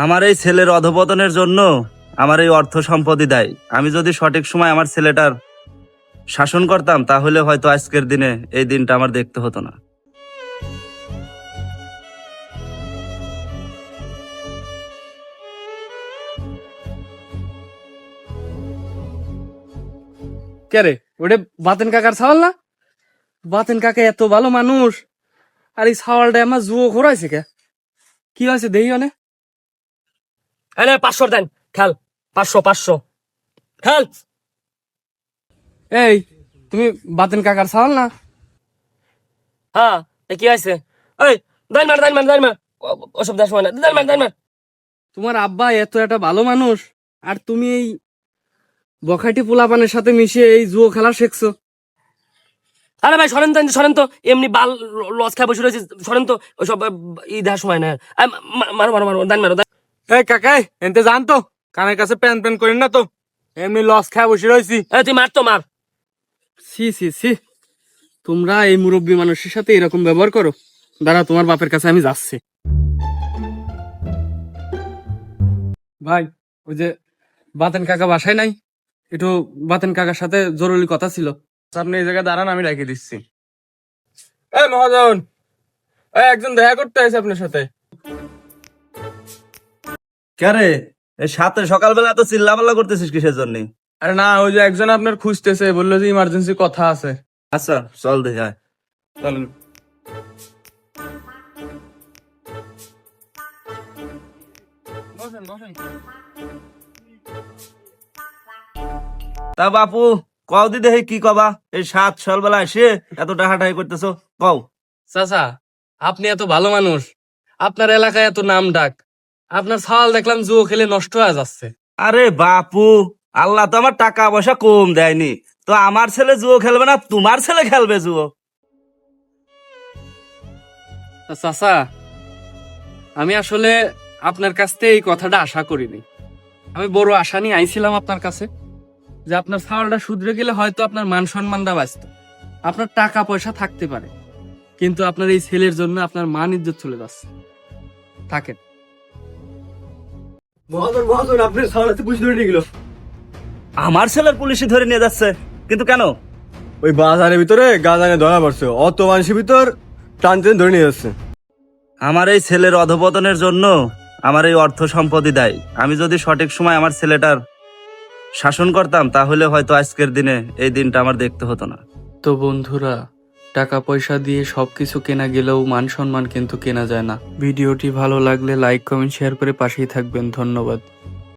আমার এই ছেলের অধপতনের জন্য আমার এই অর্থ সম্পত্তি দেয়। আমি যদি সঠিক সময় আমার ছেলেটার শাসন করতাম, তাহলে হয়তো আজকের দিনে এই দিনটা আমার দেখতে হতো না। কে রে? ওটা বাতেন কাকার ছাওয়াল না? বাতেন কাকা এত ভালো মানুষ, আর এই ছাওয়ালটা আমার জুয়ো ঘোরাইছে কে? কি হয়েছে দেহি অনে? পাঁচশো দেন। খেল পাঁচশো পাঁচশো। খেল। এই তুমি বাতেন কাকার ছাওয়াল না? হ্যাঁ কি হয়েছে? এই দাইন মার দাইন মার দাইন মার। ওসব না। দাইন মার দাইন মার। তোমার আব্বা এত একটা ভালো মানুষ আর তুমি এই বখাটি পোলাপানের সাথে মিশিয়ে এই জুয়ো খেলা শিখছো। আরে ভাই সরেন তো সরেন তো। এমনি বাল লস খায় বসে রয়েছে। সরেন তো আহ, ই দেওয়ার সময় না। মারো মারো মারো দাইন মারো এই কাকাই এনতে জানতো কানের কাছে প্যান প্যান করেন না তো। এমনি লস খায় বসে রয়েছি। তুই মার তো মার। সি সি সি তোমরা এই মুরব্বী মানুষের সাথে এরকম ব্যবহার করো। দাঁড়া তোমার বাপের কাছে আমি যাচ্ছি। ভাই ওই যে বাতেন কাকা বাসায় নাই? একটু বাতেন কাকার সাথে জরুরি কথা ছিল। আপনি এই জায়গায় দাঁড়ান আমি রেখে দিচ্ছি। এই মহাজন! এই একজন দেখা করতে আছে আপনার সাথে। কে এই সাথে সকালবেলা তো চিল্লাপাল্লা করতেছিস কিসের জন্য? আরে না ওই যে একজন আপনার খুঁজতেছে বলল যে ইমার্জেন্সি কথা আছে। আচ্ছা চল দেখে আয়। চলেন বসেন বসেন। তা বাপু কও দি দেখি কি কবা? এই সাত সকালবেলা এসে এত ডাহাটাই করতেছো কও। চাচা আপনি এত ভালো মানুষ। আপনার এলাকায় এত নাম ডাক। আপনার ছাওয়াল দেখলাম জুয়ো খেলে নষ্ট হয়ে যাচ্ছে। আরে বাপু আল্লাহ তো আমার টাকা পয়সা কম দেয়নি। তো আমার ছেলে জুয়ো খেলবে না তোমার ছেলে খেলবে জুয়ো। চাচা আমি আসলে আপনার কাছ থেকে এই কথাটা আশা করিনি। আমি বড় আশা নিয়ে আইছিলাম আপনার কাছে যে আপনার ছাওয়ালটা শুধরে গেলে হয়তো আপনার মান সম্মানটা বাঁচত। আপনার টাকা পয়সা থাকতে পারে কিন্তু আপনার এই ছেলের জন্য আপনার মান ইজ্জত চলে যাচ্ছে। থাকেন। মহাজন মহাজন আপনার সামনে পুলিশ ধরে নিয়ে গেল। আমার ছেলের পুলিশে ধরে নিয়ে যাচ্ছে কিন্তু কেন? ওই বাজারের ভিতরে গাজানে ধরা পড়ছে অত মানুষের ভিতর টান টেনে ধরে নিয়ে যাচ্ছে। আমার এই ছেলের অধপতনের জন্য আমার এই অর্থ সম্পত্তি দেয়। আমি যদি সঠিক সময় আমার ছেলেটার শাসন করতাম তাহলে হয়তো আজকের দিনে এই দিনটা আমার দেখতে হতো না। তো বন্ধুরা টাকা পয়সা দিয়ে সবকিছু কেনা গেলেও মান সম্মান কিন্তু কেনা যায় না। ভিডিওটি ভালো লাগলে লাইক, কমেন্ট, শেয়ার করে পাশেই থাকবেন। ধন্যবাদ।